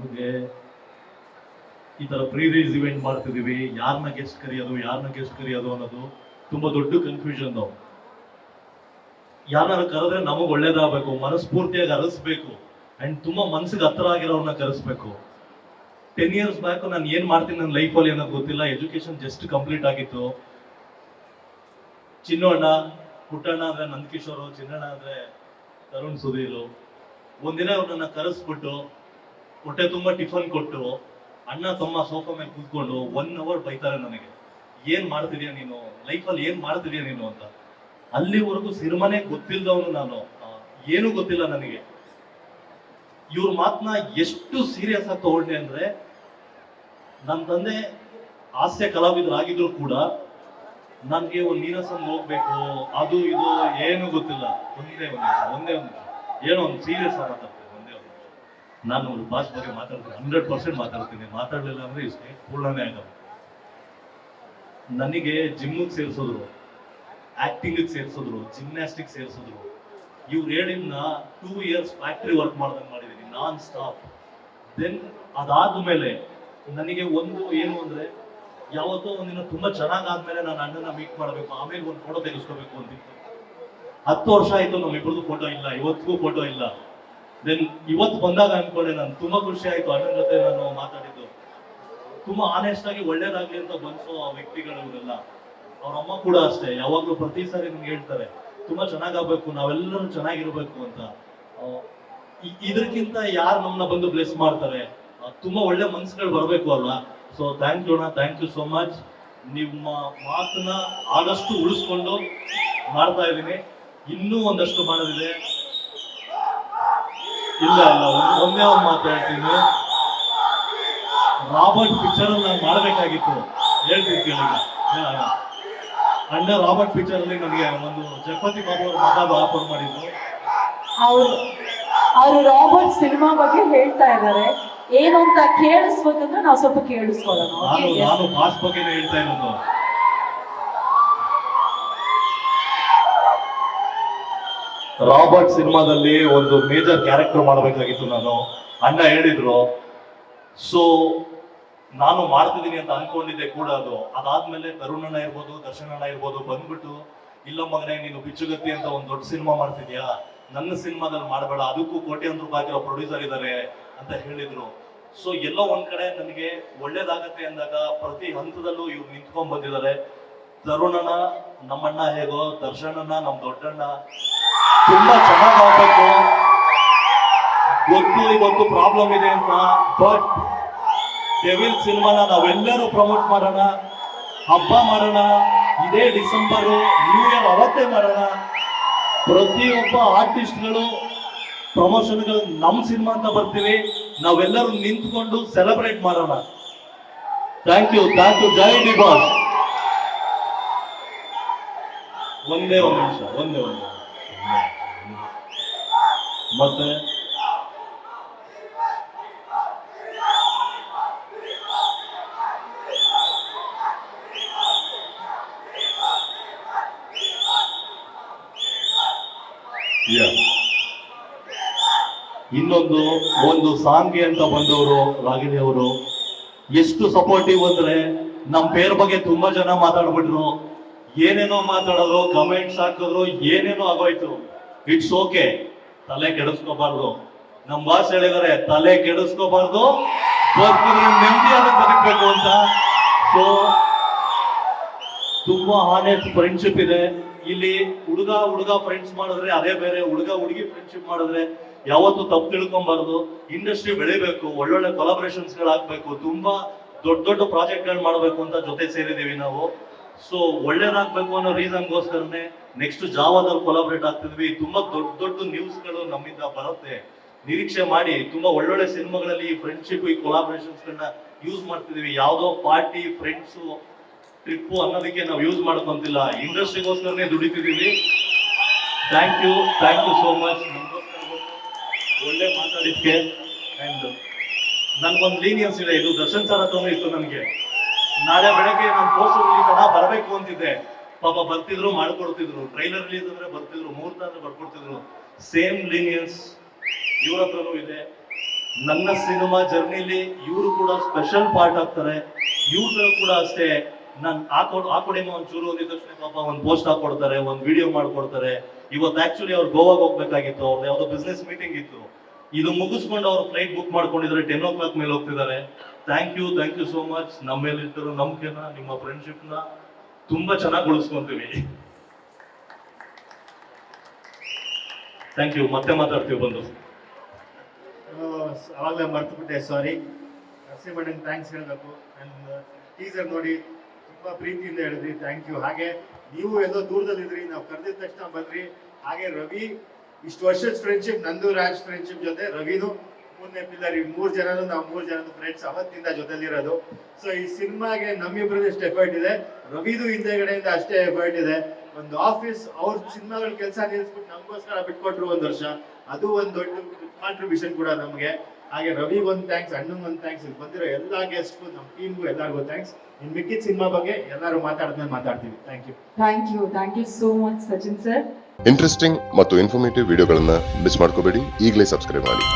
ನಮಗೆ ಈ ತರ ಪ್ರೀ ರೇಸ್ ಇವೆಂಟ್ ಮಾಡ್ತಿದೀವಿ ಯಾರನ್ನ ಗೆಸ್ಟ್ ಕರೆಯೋದು ಯಾರನ್ನ ಗೆಸ್ಟ್ ಕರೆಯೋದು ಅನ್ನೋದು ತುಂಬಾ ದೊಡ್ಡ ಕನ್ಫ್ಯೂಷನ್ ಯಾರನ್ನ ಕರೆದ್ರೆ ನಮಗೆ ಒಳ್ಳೇದಾಗಬೇಕು ಮನಸ್ಫೂರ್ತಿಯಾಗಿ ಅರಸ್ಬೇಕು ಅಂಡ್ ತುಂಬಾ ಮನ್ಸಿಗೆ ಹತ್ರ ಆಗಿರೋರ್ನ ಕರೆಸ್ಬೇಕು. ಟೆನ್ ಇಯರ್ಸ್ ಬ್ಯಾಕ್ ನಾನು ಏನ್ ಮಾಡ್ತೀನಿ ನನ್ನ ಲೈಫಲ್ಲಿ ಅನ್ನೋದು ಗೊತ್ತಿಲ್ಲ. ಎಜುಕೇಶನ್ ಜಸ್ಟ್ ಕಂಪ್ಲೀಟ್ ಆಗಿತ್ತು. ಚಿನ್ನಣ್ಣ, ಪುಟ್ಟಣ್ಣ ಅಂದ್ರೆ ನಂದಕಿಶೋರು, ಚಿನ್ನಣ್ಣ ಅಂದ್ರೆ ತರುಣ್ ಸುಧೀರು. ಒಂದಿನ ಅವ್ರನ್ನ ಕರೆಸ್ಬಿಟ್ಟು ಹೊಟ್ಟೆ ತುಂಬಾ ಟಿಫನ್ ಕೊಟ್ಟು ಅಣ್ಣ ತಮ್ಮ ಸೋಫಾ ಮೇಲೆ ಕೂತ್ಕೊಂಡು ಒನ್ ಅವರ್ ಬೈತಾರೆ ನನಗೆ. ಏನ್ ಮಾಡ್ತಿದ್ಯಾ ನೀನು? ಲೈಫಲ್ಲಿ ಏನ್ ಮಾಡ್ತಿದ್ಯಾ ನೀನು ಅಂತ. ಅಲ್ಲಿವರೆಗೂ ಸಿನಿಮಾನೇ ಗೊತ್ತಿಲ್ಲದವನು ನಾನು. ಏನು ಗೊತ್ತಿಲ್ಲ ನನಗೆ. ಇವ್ರ ಮಾತನ್ನ ಎಷ್ಟು ಸೀರಿಯಸ್ ಆಗಿ ತಗೊಂಡೆ ಅಂದ್ರೆ ನನ್ನ ತಂದೆ ಹಾಸ್ಯ ಕಲಾವಿದರಾಗಿದ್ರು ಕೂಡ ನನ್ಗೆ ಒಂದು ನೀರಸಂಗ್ ಹೋಗ್ಬೇಕು, ಅದು ಇದು, ಏನು ಗೊತ್ತಿಲ್ಲ. ಒಂದೇ ಒಂದು ಒಂದೇ ಒಂದು ಏನೋ ಒಂದು ಸೀರಿಯಸ್ ಆಗಿ ಮಾತಾಡ್ತೀನಿ ಒಂದೇ ಒಂದು ನಿಮಿಷ ನಾನು ಒಂದು ಬಾಸ್ ಬಗ್ಗೆ ಮಾತಾಡ್ತೀನಿ ಹಂಡ್ರೆಡ್ ಪರ್ಸೆಂಟ್ ಮಾತಾಡ್ತೀನಿ. ಮಾತಾಡಲಿಲ್ಲ ಅಂದ್ರೆ ಇಷ್ಟೇ ಪೂರ್ಣನೇ ಆಗಲ್ಲ. ನನಗೆ ಜಿಮ್ಮಿಗೆ ಸೇರಿಸಿದ್ರು ಆಕ್ಟಿಂಗ್ ಸೇರಿಸಿದ್ರು ಜಿಮ್ನಾಸ್ಟಿಕ್ ಸೇರಿಸಿದ್ರು. ಇವ್ರು ಹೇಳಿದ್ನ ಟೂ ಇಯರ್ಸ್ ಫ್ಯಾಕ್ಟ್ರಿ ವರ್ಕ್ ಮಾಡ್ದಂಗೆ ಮಾಡಿದ್ದೀನಿ ನಾನ್ ಸ್ಟಾಪ್ ದೆನ್ ಅದಾದ ಮೇಲೆ ನನಗೆ ಒಂದು ಏನು ಅಂದ್ರೆ, ಯಾವತ್ತೋ ಒಂದಿನ ತುಂಬಾ ಚೆನ್ನಾಗಾದ್ಮೇಲೆ ನಾನು ಅಣ್ಣನ ಮೀಟ್ ಮಾಡಬೇಕು, ಆಮೇಲೆ ಒಂದು ಫೋಟೋ ತೆಗೆಸ್ಕೋಬೇಕು ಅಂತಿತ್ತು. ಹತ್ತು ವರ್ಷ ಆಯ್ತು ನಮ್ಮಿಬ್ಬರದು ಫೋಟೋ ಇಲ್ಲ, ಇವತ್ತಿಗೂ ಫೋಟೋ ಇಲ್ಲ. ದೆನ್ ಇವತ್ತು ಬಂದಾಗ ಅನ್ಕೊಂಡೆ ನಾನು, ತುಂಬಾ ಖುಷಿ ಆಯ್ತು, ಅಣ್ಣನ ಜೊತೆ ನಾನು ಮಾತಾಡಿದ್ದು. ತುಂಬಾ ಆನೆಸ್ಟ್ ಆಗಿ ಒಳ್ಳೇದಾಗ್ಲಿ ಅಂತ ಬನ್ಸೋ ವ್ಯಕ್ತಿಗಳು ಇವರೆಲ್ಲ. ಅವ್ರ ಅಮ್ಮ ಕೂಡ ಅಷ್ಟೇ, ಯಾವಾಗ್ಲೂ ಪ್ರತಿ ಸಾರಿ ನಿಮ್ಗೆ ಹೇಳ್ತಾರೆ, ತುಂಬಾ ಚೆನ್ನಾಗಾಗ್ಬೇಕು, ನಾವೆಲ್ಲರೂ ಚೆನ್ನಾಗಿರ್ಬೇಕು ಅಂತ. ಇದಕ್ಕಿಂತ ಯಾರು ನಮ್ಮನ್ನ ಬಂದು ಬ್ಲೆಸ್ ಮಾಡ್ತಾರೆ? ತುಂಬಾ ಒಳ್ಳೆ ಮನ್ಸುಗಳು ಬರಬೇಕು ಅಲ್ವಾ? ಸೊ ಥ್ಯಾಂಕ್ ಯು ಅಣ್ಣ ಥ್ಯಾಂಕ್ ಯು ಸೋ ಮಚ್ ನಿಮ್ಮ ಮಾತನ್ನ ಆದಷ್ಟು ಉಳಿಸ್ಕೊಂಡು ಮಾಡ್ತಾ ಇದ್ದೀನಿ. ಇನ್ನೂ ಒಂದಷ್ಟು ಮಾಡೋದಿದೆ ಇಲ್ಲ ಅಲ್ಲ ಒಮ್ಮೆ ಒಂದೇ ಒಂದು ಮಾತು ಹೇಳ್ತೀನಿ. ರಾಬರ್ಟ್ ಪಿಕ್ಚರ್ ನಾನು ಮಾಡಬೇಕಾಗಿತ್ತು. ಹೇಳ್ತೀನಿ ಕೇಳಿ ಯಾ, ಯಾ. ಅಣ್ಣ ರಾಬರ್ಟ್ ಪಿಕ್ಚರ್ ಅಲ್ಲಿ ನನಗೆ ಒಂದು ಜಗಪತಿ ಬಾಬು ಅವರು ಮಗ ಆಫರ್ ಮಾಡಿದ್ರು. ಅವರು ಅವರು ರಾಬರ್ಟ್ ಸಿನಿಮಾ ಬಗ್ಗೆ ಹೇಳ್ತಾ ಇದ್ದಾರೆ. ಏನು ಅಂತ ಕೇಳಿಸ್ಬೇಕಂದ್ರೆ ನಾವು ಸ್ವಲ್ಪ ಕೇಳಿಸ್ಕೊಳ್ಳೋಣ. ನಾನು ನಾನು ಬಾಸ್ ಬಗ್ಗೆನೇ ಹೇಳ್ತಾ ಇರೋದು. ರಾಬರ್ಟ್ ಸಿನಿಮಾದಲ್ಲಿ ಒಂದು ಮೇಜರ್ ಕ್ಯಾರೆಕ್ಟರ್ ಮಾಡಬೇಕಾಗಿತ್ತು ನಾನು. ಅಣ್ಣ ಹೇಳಿದ್ರು, ಸೊ, ನಾನು ಮಾಡ್ತಿದ್ದೀನಿ ಅಂತ ಅನ್ಕೊಂಡಿದ್ದೆ ಕೂಡ ಅದು. ಅದಾದ್ಮೇಲೆ ತರುಣ್ ಅಣ್ಣ ಇರ್ಬೋದು ದರ್ಶನ್ ಅಣ್ಣ ಇರ್ಬೋದು ಬಂದ್ಬಿಟ್ಟು, ಇಲ್ಲ ಮಗನೇ, ನೀನು ಬಿಚ್ಚುಗತ್ತಿ ಅಂತ ಒಂದು ದೊಡ್ಡ ಸಿನಿಮಾ ಮಾಡ್ತಿದ್ಯಾ? ನನ್ನ ಸಿನಿಮಾದಲ್ಲಿ ಮಾಡಬೇಡ, ಅದಕ್ಕೂ ಕೋಟ್ಯಾಂತರ ರೂಪಾಯಿ ಹಾಕಿರೋ ಪ್ರೊಡ್ಯೂಸರ್ ಇದ್ದಾರೆ ಅಂತ ಹೇಳಿದ್ರು. ಸೊ ಎಲ್ಲೋ ಒಂದ್ ಕಡೆ ನನಗೆ ಒಳ್ಳೇದಾಗತ್ತೆ ಅಂದಾಗ ಪ್ರತಿ ಹಂತದಲ್ಲೂ ಇವ್ರು ನಿಂತ್ಕೊಂಡ್ ಬಂದಿದ್ದಾರೆ. ತರುಣನ, ನಮ್ಮಣ್ಣ ಹೇಗೋ, ದರ್ಶನನ ನಮ್ಮ ದೊಡ್ಡಣ್ಣ, ತುಂಬಾ ಚೆನ್ನಾಗಿ ಗೊತ್ತು, ಇವತ್ತು ಪ್ರಾಬ್ಲಮ್ ಇದೆ ಅಂತ ಬಟ್ ಡೆವಿಲ್ ಸಿನಿಮಾನ ನಾವೆಲ್ಲರೂ ಪ್ರಮೋಟ್ ಮಾಡೋಣ. ಹಬ್ಬ ಮಾಡೋಣ. ಇದೇ ಡಿಸೆಂಬರ್ ನ್ಯೂ ಇಯರ್ ಅವತ್ತೇ ಮಾಡೋಣ. ಪ್ರತಿಯೊಬ್ಬ ಆರ್ಟಿಸ್ಟ್ಗಳು ಪ್ರಮೋಷನ್ಗಳು ನಮ್ಮ ಸಿನಿಮಾ ಅಂತ ಬರ್ತೀವಿ. ನಾವೆಲ್ಲರೂ ನಿಂತ್ಕೊಂಡು ಸೆಲೆಬ್ರೇಟ್ ಮಾಡೋಣ. Thank you thank you Jai D boss. ಒಂದೇ ಒಂದು ನಿಮಿಷ, ಒಂದೇ ಒಂದು ಮತ್ತೆ. ಇನ್ನೊಂದು, ಒಂದು ಸಾಂಗ್ಗೆ ಅಂತ ಬಂದವರು, ರಾಗಿಣಿ ಅವರು. ಎಷ್ಟು ಸಪೋರ್ಟಿವ್ ಅಂದ್ರೆ, ನಮ್ ಪೇರ್ ಬಗ್ಗೆ ತುಂಬಾ ಜನ ಮಾತಾಡ್ಬಿಟ್ರು. ಏನೇನೋ ಮಾತಾಡೋರು ಕಮೆಂಟ್ಸ್ ಹಾಕಿದ್ರು, ಏನೇನೋ ಆಗೋಯ್ತು. ಇಟ್ಸ್ ಓಕೆ ತಲೆ ಕೆಡಿಸ್ಕೋಬಾರ್ದು. ನಮ್ಮ ಬಾಸ್ ಹೇಳಿದಾರೆ, ತಲೆ ಕೆಡಿಸ್ಕೋಬಾರ್ದು. ಬದುಕಿದ್ರೆ ನೆಮ್ಮದಿಯಾದ ಬದುಕಬೇಕು ಅಂತ. ಸೊ ತುಂಬಾ ಆನೆಸ್ಟ್ ಫ್ರೆಂಡ್ಶಿಪ್ ಇದೆ. ಇಲ್ಲಿ ಹುಡುಗ ಹುಡುಗ ಫ್ರೆಂಡ್ಸ್ ಮಾಡಿದ್ರೆ, ಅದೇ ಬೇರೆ ಹುಡುಗ ಹುಡುಗಿ ಫ್ರೆಂಡ್ಶಿಪ್ ಮಾಡಿದ್ರೆ ಯಾವತ್ತೂ ತಪ್ಪು ತಿಳ್ಕೊಬಾರ್ದು. ಇಂಡಸ್ಟ್ರಿ ಬೆಳಿಬೇಕು, ಒಳ್ಳೊಳ್ಳೆ ಕೊಲಾಬರೇಷನ್ಸ್ ಗಳಾಗ್ಬೇಕು, ತುಂಬಾ ದೊಡ್ಡ ದೊಡ್ಡ ಪ್ರಾಜೆಕ್ಟ್ಗಳು ಮಾಡಬೇಕು ಅಂತ ಜೊತೆ ಸೇರಿದೀವಿ ನಾವು. ಸೊ ಒಳ್ಳೇದಾಗ್ಬೇಕು ಅನ್ನೋ ರೀಸನ್ಗೋಸ್ಕರನೇ ನೆಕ್ಸ್ಟ್ ಜಾವಾದಲ್ಲಿ ಕೊಲಾಬ್ರೇಟ್ ಆಗ್ತಿದ್ವಿ. ತುಂಬಾ ದೊಡ್ಡ ದೊಡ್ಡ ನ್ಯೂಸ್ಗಳು ನಮ್ಮಿಂದ ಬರುತ್ತೆ. ನಿರೀಕ್ಷೆ ಮಾಡಿ ತುಂಬಾ ಒಳ್ಳೊಳ್ಳೆ ಸಿನಿಮಾಗಳಲ್ಲಿ ಈ ಫ್ರೆಂಡ್ಶಿಪ್ ಈ ಕೊಲಾಬ್ರೇಷನ್ಸ್ಗಳನ್ನ ಯೂಸ್ ಮಾಡ್ತಿದೀವಿ. ಯಾವುದೋ ಪಾರ್ಟಿ ಫ್ರೆಂಡ್ಸು ಟ್ರಿಪ್ಪು ಅನ್ನೋದಕ್ಕೆ ನಾವು ಯೂಸ್ ಮಾಡ್ಕೊಂತಿಲ್ಲ. ಇಂಡಸ್ಟ್ರಿಗೋಸ್ಕರನೇ ದುಡಿತಿದೀವಿ thank you thank you so much ಒಳ್ಳೆ ಮಾತಾಡಿದ್ಕೆ ಅಂಡ್ ನನ್ಗೊಂದು ಲೀನಿಯನ್ಸ್ ಇದೆ. ಇದು ದರ್ಶನ್ ಸರ್ ಹತ್ರನೂ ಇತ್ತು ನನಗೆ. ನಾಳೆ ಬೆಳಗ್ಗೆ ನಾನು ಪೋಸ್ಟರ್ ಅಣ್ಣ ಬರಬೇಕು ಅಂತಿದ್ದೆ. ಪಾಪ ಬರ್ತಿದ್ರು, ಮಾಡ್ಕೊಡ್ತಿದ್ರು. ಟ್ರೈಲರ್ ರಿಲೀಸ್ ಅಂದ್ರೆ ಬರ್ತಿದ್ರು, ಮುಹೂರ್ತ ಅಂದ್ರೆ ಬರ್ಕೊಡ್ತಿದ್ರು. ಸೇಮ್ ಲೀನಿಯನ್ಸ್ ಇವ್ರ ಹತ್ರನೂ ಇದೆ. ನನ್ನ ಸಿನಿಮಾ ಜರ್ನಿಲಿ ಇವರು ಕೂಡ ಸ್ಪೆಷಲ್ ಪಾರ್ಟ್ ಆಗ್ತಾರೆ. ಇವ್ರ ಕೂಡ ಅಷ್ಟೇ. ನಾನು ಹಾಕೊಡ್ ಒಂದ್ ಚೂರು ಹೋಗಿದ್ದ ತಕ್ಷಣ ಪಾಪ ಒಂದು ಪೋಸ್ಟ್ ಹಾಕೊಡ್ತಾರೆ, ಒಂದು ವಿಡಿಯೋ ಮಾಡ್ಕೊಡ್ತಾರೆ. ಇವತ್ತು ಆಕ್ಚುಲಿ ಅವ್ರು ಗೋವಾಗೆ ಹೋಗ್ಬೇಕಾಗಿತ್ತು. ಅವ್ರದ್ದು ಯಾವುದೋ ಬಿಸ್ನೆಸ್ ಮೀಟಿಂಗ್ ಇತ್ತು. ಇದು ಮುಗಿಸ್ಕೊಂಡು ಅವ್ರು ಫ್ಲೈಟ್ ಬುಕ್ ಮಾಡ್ಕೊಂಡಿದ್ದಾರೆ ಟೆನ್ ಓ ಕ್ಲಾಕ್ ಮೇಲೆ ಹೋಗ್ತಿದ್ದಾರೆ. Thank you thank you so much ನಮ್ಮ ಮೇಲೆ ಇಟ್ಟಿರೋ ನಂಬಿಕೆನ, ನಿಮ್ಮ ಫ್ರೆಂಡ್ಶಿಪ್ನ ತುಂಬಾ ಚೆನ್ನಾಗಿ ಉಳಿಸ್ಕೊಂತೀವಿ. ಥ್ಯಾಂಕ್ ಯು ಮತ್ತೆ ಮಾತಾಡ್ತೀವಿ ಬಂದು. ಅವಾಗಲೇ ಮರ್ತು ಬಿಟ್ಟೆ ಸಾರಿ ನರಸಿಂಹಣ್ಣನ್ ಥ್ಯಾಂಕ್ಸ್ ಹೇಳಬೇಕು. ಆ್ಯಂಡ್ ಟೀಸರ್ ನೋಡಿ ತುಂಬಾ ಪ್ರೀತಿಯಿಂದ ಹೇಳಿದ್ರಿ. ಥ್ಯಾಂಕ್ ಯು ಹಾಗೆ ನೀವು ಎಲ್ಲೋ ದೂರದಲ್ಲಿದ್ರಿ ನಾವು ಕರೆದಿದ ತಕ್ಷಣ ಬಂದ್ರಿ. ಹಾಗೆ ರವಿ, ಇಷ್ಟು ವರ್ಷದ ಫ್ರೆಂಡ್ಶಿಪ್ ನಂದು ರಾಜ್ ಫ್ರೆಂಡ್ಶಿಪ್ ಜೊತೆ, ರವಿನು ಮೂರನೇ ಪಿಲ್ಲರ್ ಈ ಮೂರು ಜನನು ನಾವು ಮೂರು ಜನನು ಫ್ರೆಂಡ್ಸ್ ಅವತ್ತಿಂದ ಜೊತೆಲಿರೋದು. ಸೊ ಈ ಸಿನಿಮಾಗೆ ನಮ್ಮಿಬ್ರದ್ದು ಎಷ್ಟು ಎಫರ್ಟ್ ಇದೆ? ರವಿದು ಹಿಂದೆಗಡೆಯಿಂದ ಅಷ್ಟೇ ಎಫರ್ಟ್ ಇದೆ. ಒಂದು ಆಫೀಸ್ ಅವ್ರ ಸಿನಿಮಾಗಳ ಕೆಲಸ ನಿಲ್ಸ್ಬಿಟ್ಟು ನಮಗೋಸ್ಕರ ಬಿಟ್ಕೊಟ್ರು ಒಂದು ವರ್ಷ. ಅದು ಒಂದು ದೊಡ್ಡ ಕಾಂಟ್ರಿಬ್ಯೂಷನ್ ಕೂಡ ನಮಗೆ. ಹಾಗೆ ರವಿ ಒಂದು ಥ್ಯಾಂಕ್ಸ್ ಅಣ್ಣಂಗೆ ಒಂದು ಥ್ಯಾಂಕ್ಸ್ ಇಲ್ಲಿ ಬಂದಿರೋ ಎಲ್ಲ ಗೆಸ್ಟ್ಗೂ ನಮ್ಮ ಟೀಮ್ಗೂ ಎಲ್ಲರಿಗೂ ಥ್ಯಾಂಕ್ಸ್ ಇನ್ ಮಿಕ್ಕಿದ ಸಿನಿಮಾ ಬಗ್ಗೆ ಎಲ್ಲರೂ ಮಾತಾಡಿದ್ಮೇಲೆ ಮಾತಾಡ್ತೀವಿ. Thank you thank you thank you so much Sachin sir interesting ಮತ್ತು ಇನ್ಫಾರ್ಮೇಟಿವ್ ವಿಡಿಯೋಗಳನ್ನು ಮಿಸ್ ಮಾಡ್ಕೋಬೇಡಿ. ಈಗಲೇ ಸಬ್ಸ್ಕ್ರೈಬ್ ಮಾಡಿ.